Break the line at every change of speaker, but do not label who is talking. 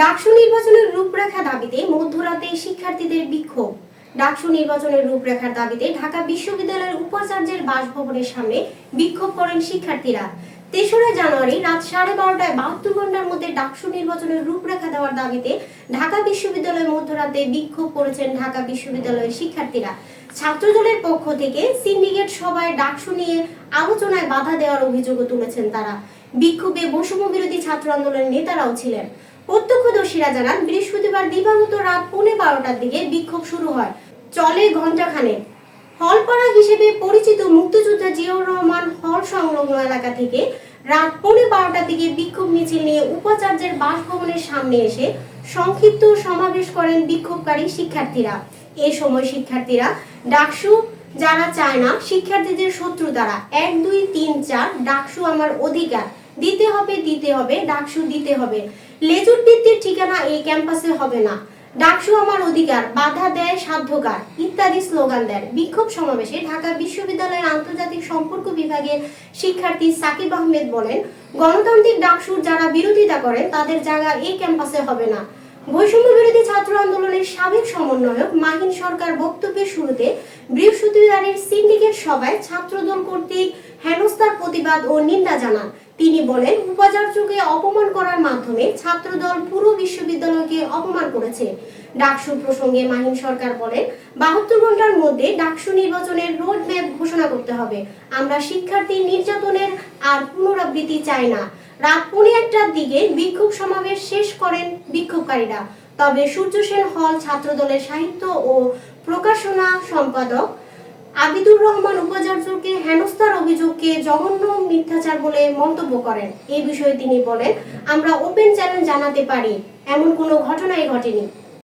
ডাকসু নির্বাচনের রূপরেখা দাবিতে মধ্যরাতে শিক্ষার্থীদের বিক্ষোভ ডাকসু নির্বাচনের রূপরেখার দাবিতে ঢাকা বিশ্ববিদ্যালয়ের উপাচার্যের বাসভবনের সামনে বিক্ষোভ করেন শিক্ষার্থীরা তেসরা জানুয়ারি রাত সাড়ে বারোটায় বাহাত্তর ঘন্টার মধ্যে ডাকসু নির্বাচনের রূপরেখা দেওয়ার দাবিতে ঢাকা বিশ্ববিদ্যালয়ের মধ্যরাতে বিক্ষোভ করেছেন ঢাকা বিশ্ববিদ্যালয়ের শিক্ষার্থীরা ছাত্র পক্ষ থেকে সিন্ডিকেট সভায় ডাকসু নিয়ে আলোচনায় বাধা দেওয়ার অভিযোগও তুলেছেন তারা বিক্ষোভে বৈষম্য বিরোধী ছাত্র আন্দোলনের নেতারাও ছিলেন প্রত্যক্ষদর্শীরা জানান বৃহস্পতিবার দিবাগত রাত পৌনে বারোটার দিকে বিক্ষোভ শুরু হয় চলে ঘণ্টাখানেক হলপাড়া হিসেবে পরিচিত মুক্তিযোদ্ধা জিয়াউর রহমান হল সংলগ্ন এলাকা থেকে রাত পৌনে বারোটার দিকে বিক্ষোভ মিছিল নিয়ে উপাচার্যের বাসভবনের সামনে এসে সংক্ষিপ্ত সমাবেশ করেন বিক্ষোভকারী শিক্ষার্থীরা এ সময় শিক্ষার্থীরা ডাকসু যারা চায় না শিক্ষার্থীদের শত্রু দ্বারা এক দুই তিন চার ডাকসু আমার অধিকার দিতে হবে দিতে হবে ডাকসু দিতে হবে লেজুর বৃত্তির ঠিকানা এই ক্যাম্পাসে হবে না ডাকসু আমার অধিকার বাধা দেয় সাধ্যকার ইত্যাদি স্লোগান দেন বিক্ষোভ সমাবেশে ঢাকা বিশ্ববিদ্যালয়ের আন্তর্জাতিক সম্পর্ক বিভাগের শিক্ষার্থী সাকিব আহমেদ বলেন গণতান্ত্রিক ডাকসুর যারা বিরোধিতা করেন তাদের জায়গা এই ক্যাম্পাসে হবে না বৈষম্য বিরোধী ছাত্র আন্দোলনের সাবেক সমন্বয়ক মাহিন সরকার বক্তব্যের শুরুতে বৃহস্পতিবারের সিন্ডিকেট সভায় ছাত্রদল কর্তৃক হেনস্থা প্রতিবাদ ও নিন্দা জানান তিনি বলেন উপাচার্যকে অপমান করার মাধ্যমে ছাত্রদল পুরো বিশ্ববিদ্যালয়কে অপমান করেছে ডাকসু প্রসঙ্গে মাহিন সরকার বলেন বাহাত্তর ঘন্টার মধ্যে ডাকসু নির্বাচনের রোড ম্যাপ ঘোষণা করতে হবে আমরা শিক্ষার্থী নির্যাতনের আর পুনরাবৃত্তি চাই না রাত পৌনে একটার দিকে বিক্ষোভ সমাবেশ শেষ করেন বিক্ষোভকারীরা তবে সূর্য সেন হল ছাত্রদলের সাহিত্য ও প্রকাশনা সম্পাদক আবিদুর রহমান উপাচার্যকে হেনস্থার অভিযোগকে জঘন্য মিথ্যাচার বলে মন্তব্য করেন এ বিষয়ে তিনি বলেন আমরা ওপেন চ্যালেঞ্জ জানাতে পারি এমন কোনো ঘটনাই ঘটেনি